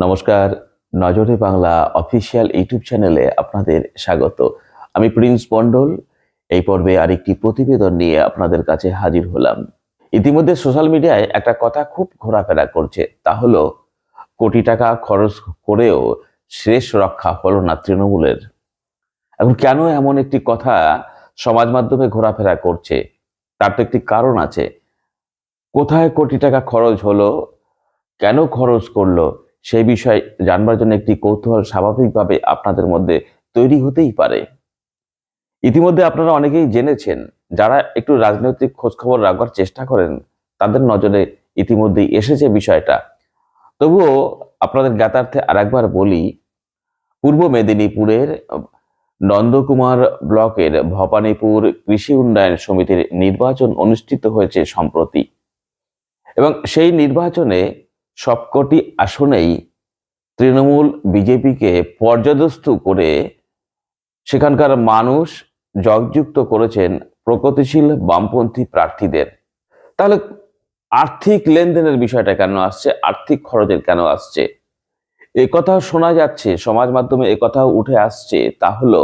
নমস্কার, নজরে Bangla official YouTube চ্যানেলে আপনাদের স্বাগত। আমি প্রিন্স মণ্ডল। এই পর্বে আরেকটি প্রতিবেদন নিয়ে আপনাদের কাছে হাজির হলাম। ইতিমধ্যে সোশ্যাল মিডিয়ায় একটা কথা খুব ঘোরাফেরা করছে। তা হলো, কোটি টাকা খরচ করেও শেষ রক্ষা হলো না তৃণমূলের। এখন কেন এমন একটি কথা সমাজ মাধ্যমে ঘোরাফেরা করছে? তার তো একটি কারণ আছে। কোথায় কোটি টাকা খরচ হলো? কেন খরচ করল? সেই বিষয়ে জানবার জন্য একটি কৌতূহল স্বাভাবিকভাবে আপনাদের মধ্যে তৈরি হতেই পারে। ইতিমধ্যে আপনারা অনেকেই জেনেছেন, যারা একটু রাজনৈতিক খোঁজখবর রাখবার চেষ্টা করেন, তাদের নজরে ইতিমধ্যেই এসেছে বিষয়টা। তবুও আপনাদের জ্ঞাতার্থে আরেকবার বলি, পূর্ব মেদিনীপুরের নন্দকুমার ব্লকের ভবানীপুর কৃষি উন্নয়ন সমিতির নির্বাচন অনুষ্ঠিত হয়েছে সম্প্রতি। এবং সেই নির্বাচনে সবকটি আসনেই তৃণমূল বিজেপিকে পর্যদস্তু করে সেখানকার মানুষ জগযুক্ত করেছেন প্রগতিশীল বামপন্থী প্রার্থীদের। তাহলে আর্থিক লেনদেনের বিষয়টা কেন আসছে? আর্থিক খরচের কেন আসছে? এ কথাও শোনা যাচ্ছে, সমাজ মাধ্যমে এ কথাও উঠে আসছে, তা হলো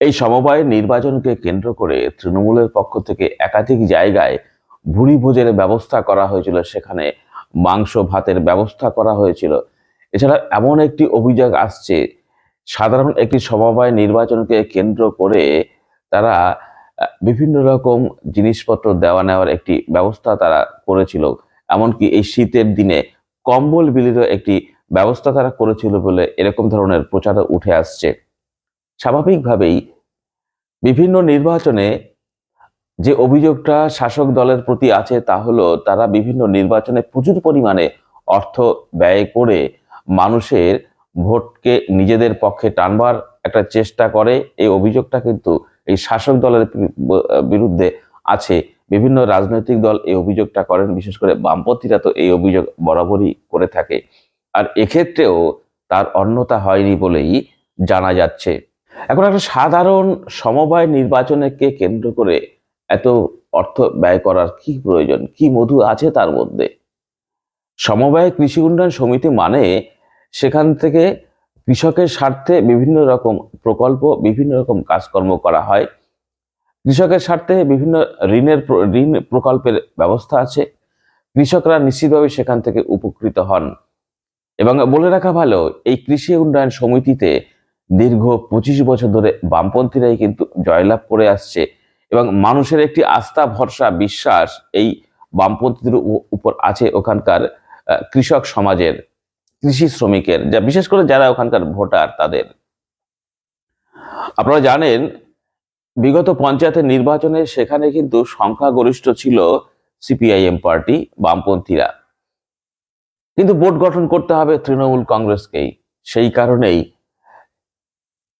এই সমবায় নির্বাচনকে কেন্দ্র করে তৃণমূলের পক্ষ থেকে একাধিক জায়গায় ভুরি ভোজের ব্যবস্থা করা হয়েছিল সেখানে। মাংস ভাতের ব্যবস্থা করা হয়েছিল। এছাড়া এমন একটি অভিযোগ আসছে, সাধারণ একটি সমবায় নির্বাচনকে কেন্দ্র করে তারা বিভিন্ন রকম জিনিসপত্র দেওয়া নেওয়ার একটি ব্যবস্থা তারা করেছিল। এমনকি এই শীতের দিনে কম্বল বিলির একটি ব্যবস্থা তারা করেছিল বলে এরকম ধরনের প্রচারও উঠে আসছে। স্বাভাবিকভাবেই বিভিন্ন নির্বাচনে যে অভিযোগটা শাসক দলের প্রতি আছে তা হলো তারা বিভিন্ন নির্বাচনে প্রচুর পরিমাণে অর্থ ব্যয় করে মানুষের ভোটকে নিজেদের পক্ষে টানবার একটা চেষ্টা করে। এই অভিযোগটা কিন্তু এই শাসক দলের বিরুদ্ধে আছে। বিভিন্ন রাজনৈতিক দল এই অভিযোগটা করেন, বিশেষ করে বামপন্থীরা তো এই অভিযোগ বরাবরই করে থাকে। আর এক্ষেত্রেও তার অন্যতা হয়নি বলেই জানা যাচ্ছে। এখন একটা সাধারণ সমবায় নির্বাচনকে কেন্দ্র করে এত অর্থ ব্যয় করার কি প্রয়োজন? কি মধু আছে তার মধ্যে? সমবায় কৃষি উন্নয়ন সমিতি মানে সেখান থেকে কৃষকের স্বার্থে বিভিন্ন রকম প্রকল্প, বিভিন্ন রকম কাজকর্ম করা হয়। কৃষকের স্বার্থে বিভিন্ন ঋণের ঋণ প্রকল্পের ব্যবস্থা আছে। কৃষকরা নিশ্চিতভাবে সেখান থেকে উপকৃত হন। এবং বলে রাখা ভালো, এই কৃষি উন্নয়ন সমিতিতে দীর্ঘ পঁচিশ বছর ধরে বামপন্থীরাই কিন্তু জয়লাভ করে আসছে। এবং মানুষের একটি আস্থা, ভরসা, বিশ্বাস এই বামপন্থীদের উপর আছে ওখানকার কৃষক সমাজের, কৃষি শ্রমিকের, যা বিশেষ করে যারা ওখানকার ভোটার তাদের। আপনারা জানেন, বিগত পঞ্চায়েতের নির্বাচনে সেখানে কিন্তু সংখ্যাগরিষ্ঠ ছিল সিপিআইএম পার্টি বামপন্থীরা। কিন্তু বোর্ড গঠন করতে হবে তৃণমূল কংগ্রেসকেই। সেই কারণেই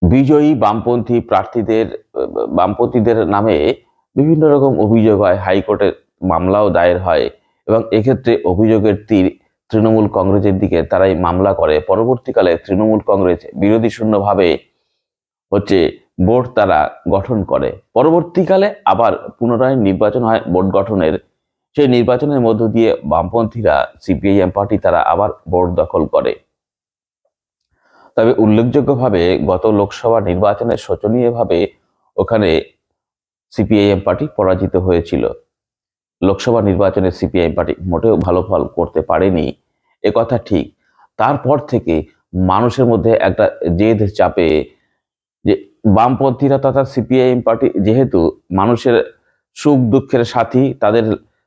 বিজয়ী বামপন্থী প্রার্থীদের বামপন্থীদের নামে বিভিন্ন রকম অভিযোগ হয়, হাইকোর্টে মামলাও দায়ের হয় এবং এক্ষেত্রে অভিযোগের তীর তৃণমূল কংগ্রেসের দিকে তারাই মামলা করে। পরবর্তীকালে তৃণমূল কংগ্রেস বিরোধী শূন্যভাবে হচ্ছে বোর্ড তারা গঠন করে। পরবর্তীকালে আবার পুনরায় নির্বাচন হয় বোর্ড গঠনের। সেই নির্বাচনের মধ্য দিয়ে বামপন্থীরা, সিপিআইএম পার্টি তারা আবার বোর্ড দখল করে। তবে উল্লেখযোগ্যভাবে গত লোকসভা নির্বাচনে শোচনীয়ভাবে ওখানে সিপিআইএম পার্টি পরাজিত হয়েছিল। লোকসভা নির্বাচনে সিপিআইএম পার্টি মোটেও ভালো ফল করতে পারেনি। কথা ঠিক। তারপর থেকে মানুষের মধ্যে একটা জেদ চাপে যে বামপন্থীরা তথা সিপিআইএম পার্টি যেহেতু মানুষের সুখ দুঃখের সাথী, তাদের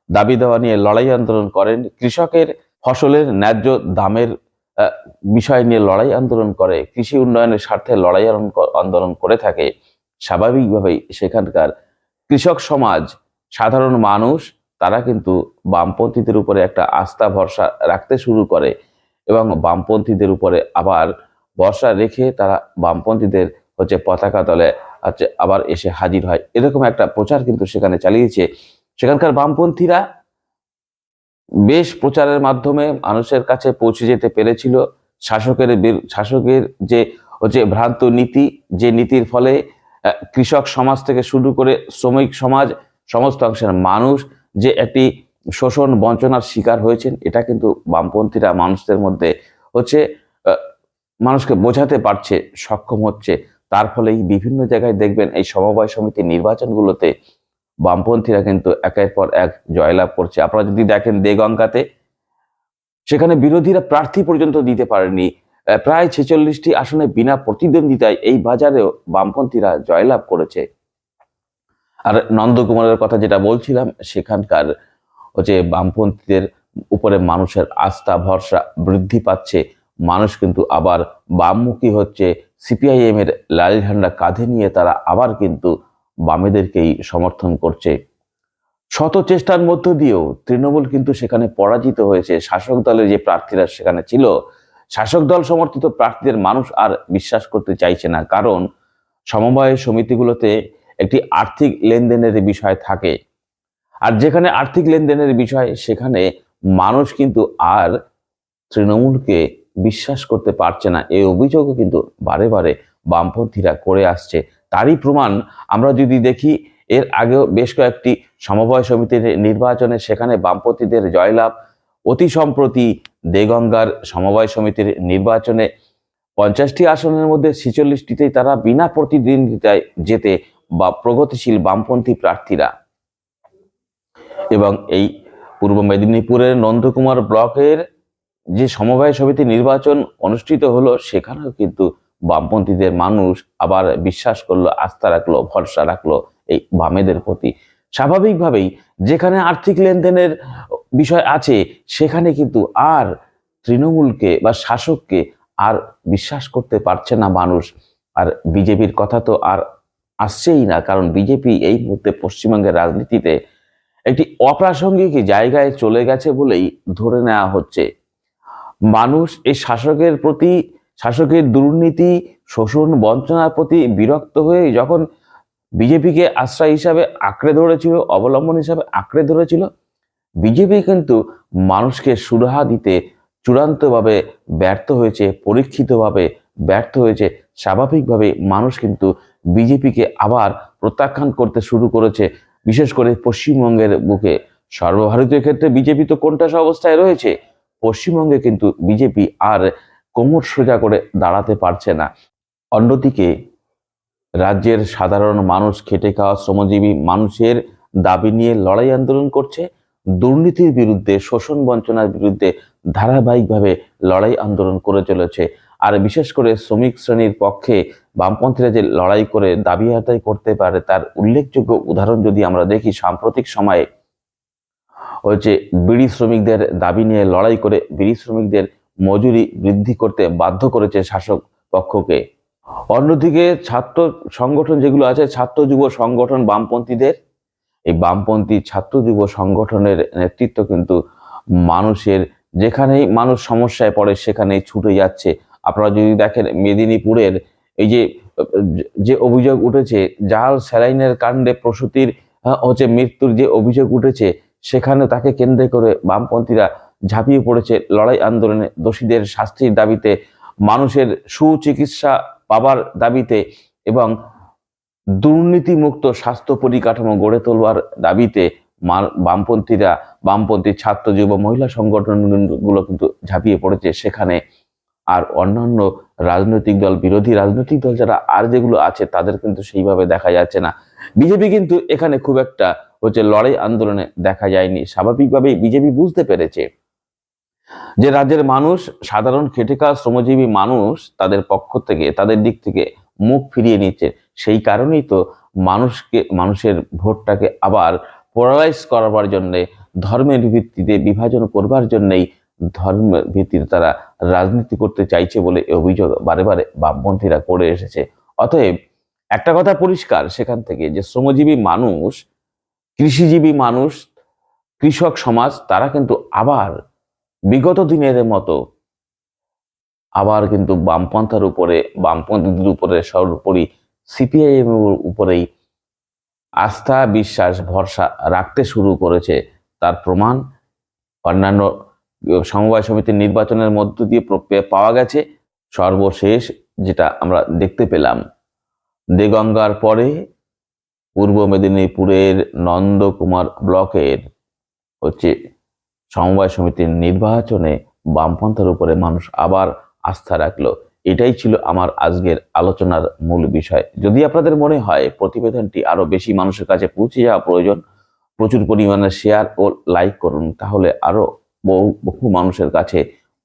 দাবি দেওয়া নিয়ে লড়াই আন্দোলন করেন, কৃষকের ফসলের ন্যায্য দামের বিষয় নিয়ে লড়াই আন্দোলন করে, কৃষি উন্নয়নের স্বার্থে লড়াই আন্দোলন করে থাকে। স্বাভাবিকভাবেই সেখানকার কৃষক সমাজ, সাধারণ মানুষ, তারা কিন্তু বামপন্থীদের উপরে একটা আস্থা ভরসা রাখতে শুরু করে এবং বামপন্থীদের উপরে আবার ভরসা রেখে তারা বামপন্থীদের হচ্ছে পতাকা তলে হচ্ছে আবার এসে হাজির হয়। এরকম একটা প্রচার কিন্তু সেখানে চালিয়েছে। সেখানকার বামপন্থীরা বেশ প্রচারের মাধ্যমে মানুষের কাছে পৌঁছে যেতে পেরেছিল। শাসকের শাসকের যে হচ্ছে ভ্রান্ত নীতি, যে নীতির ফলে কৃষক সমাজ থেকে শুরু করে শ্রমিক সমাজ, সমস্ত অংশের মানুষ যে একটি শোষণ বঞ্চনার শিকার হয়েছেন, এটা কিন্তু বামপন্থীরা মানুষদের মধ্যে হচ্ছে মানুষকে বোঝাতে পারছে, সক্ষম হচ্ছে। তার ফলেই বিভিন্ন জায়গায় দেখবেন এই সমবায় সমিতির নির্বাচনগুলোতে বামপন্থীরা কিন্তু একের পর এক জয়লাভ করছে। আপনারা যদি দেখেন দেগঙ্গাতে, সেখানে বিরোধীরা প্রার্থী পর্যন্ত দিতে পারেনি। প্রায় ছেচল্লিশটি আসনে বিনা প্রতিদ্বন্দ্বিতায় এই বাজারেও বামপন্থীরা জয়লাভ করেছে। আর নন্দকুমারের কথা যেটা বলছিলাম, সেখানকার হচ্ছে বামপন্থীদের উপরে মানুষের আস্থা, ভরসা বৃদ্ধি পাচ্ছে। মানুষ কিন্তু আবার বামমুখী হচ্ছে। সিপিআইএম এর লাল ঝান্ডা কাঁধে নিয়ে তারা আবার কিন্তু বামেদেরকেই সমর্থন করছে। শত চেষ্টার মধ্য দিয়েও তৃণমূল কিন্তু সেখানে পরাজিত হয়েছে। শাসক দলের যে প্রার্থীরা সেখানে ছিল শাসক দল সমর্থিত প্রার্থীদের মানুষ আর বিশ্বাস করতে চাইছে না, কারণ সমবায় সমিতিগুলোতে একটি আর্থিক লেনদেনের বিষয় থাকে। আর যেখানে আর্থিক লেনদেনের বিষয়, সেখানে মানুষ কিন্তু আর তৃণমূলকে বিশ্বাস করতে পারছে না। এই অভিযোগও কিন্তু বারে বারে বামপন্থীরা করে আসছে। তারই প্রমাণ আমরা যদি দেখি, এর আগেও বেশ কয়েকটি সমবায় সমিতির নির্বাচনে সেখানে বামপন্থীদের জয়লাভ অতি সম্প্রতি দেগঙ্গার সমবায় সমিতির নির্বাচনে পঞ্চাশটি আসনের মধ্যে ছেচল্লিশটিতেই তারা বিনা প্রতিদ্বন্দ্বিতায় যেতে বা প্রগতিশীল বামপন্থী প্রার্থীরা। এবং এই পূর্ব মেদিনীপুরের নন্দকুমার ব্লকের যে সমবায় সমিতি নির্বাচন অনুষ্ঠিত হলো, সেখানেও কিন্তু বামপন্থীদের মানুষ আবার বিশ্বাস করল, আস্থা রাখল, ভরসা রাখল এই বামেদের প্রতি। স্বাভাবিকভাবেই যেখানে আর্থিক লেনদেনের বিষয় আছে, সেখানে কিন্তু আর তৃণমূলকে বা শাসককে আর বিশ্বাস করতে পারছে না মানুষ। আর বিজেপির কথা তো আর আসছেই না, কারণ বিজেপি এই মুহূর্তে পশ্চিমবঙ্গের রাজনীতিতে একটি অপ্রাসঙ্গিক জায়গায় চলে গেছে বলেই ধরে নেওয়া হচ্ছে। মানুষ এই শাসকের প্রতি, শাসকের দুর্নীতি, শোষণ, বঞ্চনার প্রতি বিরক্ত হয়ে যখন বিজেপিকে আশ্রয় হিসাবে আঁকড়ে ধরেছিল, অবলম্বন হিসাবে আঁকড়ে ধরেছিল। বিজেপি কিন্তু মানুষকে সুরাহা দিতে চূড়ান্তভাবে ব্যর্থ হয়েছে, পরীক্ষিতভাবে ব্যর্থ হয়েছে। স্বাভাবিকভাবে মানুষ কিন্তু বিজেপিকে আবার প্রত্যাখ্যান করতে শুরু করেছে, বিশেষ করে পশ্চিমবঙ্গের বুকে। সর্বভারতীয় ক্ষেত্রে বিজেপি তো কোনটাস অবস্থায় রয়েছে, পশ্চিমবঙ্গে কিন্তু বিজেপি আর কোমর সোজা করে দাঁড়াতে পারছে না। অন্যদিকে রাজ্যের সাধারণ মানুষ খেটে খাওয়া শ্রমজীবী মানুষের দাবি নিয়ে লড়াই আন্দোলন করছে। দুর্নীতির বিরুদ্ধে, শোষণ বঞ্চনার বিরুদ্ধে ধারাবাহিকভাবে লড়াই আন্দোলন করে চলেছে। আর বিশেষ করে শ্রমিক শ্রেণির পক্ষে বামপন্থীরা যে লড়াই করে দাবি আদায় করতে পারে, তার উল্লেখযোগ্য উদাহরণ যদি আমরা দেখি, সাম্প্রতিক সময়ে হয়েছে বিড়ি শ্রমিকদের দাবি নিয়ে লড়াই করে, বিড়ি শ্রমিকদের মজুরি বৃদ্ধি করতে বাধ্য করেছে শাসক পক্ষকে। অন্যদিকে ছাত্র সংগঠন যেগুলো আছে, ছাত্র যুব সংগঠন বামপন্থীদের, এই বামপন্থী ছাত্র যুব সংগঠনের নেতৃত্ব কিন্তু মানুষের, যেখানেই মানুষ সমস্যায় পড়ে সেখানেই ছুটে যাচ্ছে। আপনারা যদি দেখেন মেদিনীপুরের এই যে যে অভিযোগ উঠেছে জাল স্যালাইনের কাণ্ডে প্রসূতির হচ্ছে মৃত্যুর যে অভিযোগ উঠেছে, সেখানে তাকে কেন্দ্র করে বামপন্থীরা ঝাঁপিয়ে পড়েছে। লড়াই আন্দোলনে দোষীদের শাস্তির দাবিতে মানুষের সুচিকিৎসা পাবার দাবিতে এবং দুর্নীতিমুক্ত স্বাস্থ্য পরিকাঠামো গড়ে তোলবার দাবিতে বামপন্থীরা, বামপন্থী ছাত্র, যুব, মহিলা সংগঠনগুলো কিন্তু ঝাঁপিয়ে পড়েছে। সেখানে আর অন্যান্য রাজনৈতিক দল, বিরোধী রাজনৈতিক দল যারা আর যেগুলো আছে, তাদের কিন্তু সেইভাবে দেখা যাচ্ছে না। বিজেপি কিন্তু এখানে খুব একটা হচ্ছে লড়াই আন্দোলনে দেখা যায়নি। স্বাভাবিকভাবেই বিজেপি বুঝতে পেরেছে যে রাজ্যের মানুষ, সাধারণ খেটে খাওয়া শ্রমজীবী মানুষ তাদের পক্ষ থেকে, তাদের দিক থেকে মুখ ফিরিয়ে নিচ্ছে। সেই কারণেই তো মানুষকে, মানুষের ভোটটাকে আবার পোলারাইজ করাবার জন্য, ধর্মের ভিত্তিতে বিভাজন করবার জন্যই ধর্ম ভিত্তিতে তারা রাজনীতি করতে চাইছে বলে অভিযোগ বারে বারে বামপন্থীরা করে এসেছে। অতএব একটা কথা পরিষ্কার সেখান থেকে যে শ্রমজীবী মানুষ, কৃষিজীবী মানুষ, কৃষক সমাজ, তারা কিন্তু আবার বিগত দিনের মতো আবার কিন্তু বামপন্থার উপরে, বামপন্থীদের উপরে সর্বোপরি সিপিআইএম এর উপরেই আস্থা, বিশ্বাস, ভরসা রাখতে শুরু করেছে তার প্রমাণ। অন্যান্য সমবায় সমিতির নির্বাচনের মধ্য দিয়ে পাওয়া গেছে। সর্বশেষ যেটা আমরা দেখতে পেলাম, দেগঙ্গার পরে পূর্ব মেদিনীপুরের নন্দকুমার ব্লকের হচ্ছে সমবায় সমিতির নির্বাচনে বামপন্থার উপরে মানুষ আবার আস্থা রাখল। এটাই ছিল আমার আজকের আলোচনার মূল বিষয়। যদি আপনাদের মনে হয় প্রতিবেদনটি আরও বেশি মানুষের কাছে পৌঁছে যাওয়া প্রয়োজন, প্রচুর পরিমাণে শেয়ার ও লাইক করুন, তাহলে আরও বহু বহু মানুষের কাছে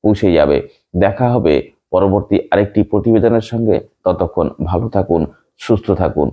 পৌঁছে যাবে। দেখা হবে পরবর্তী আরেকটি প্রতিবেদনের সঙ্গে। ততক্ষণ ভালো থাকুন, সুস্থ থাকুন।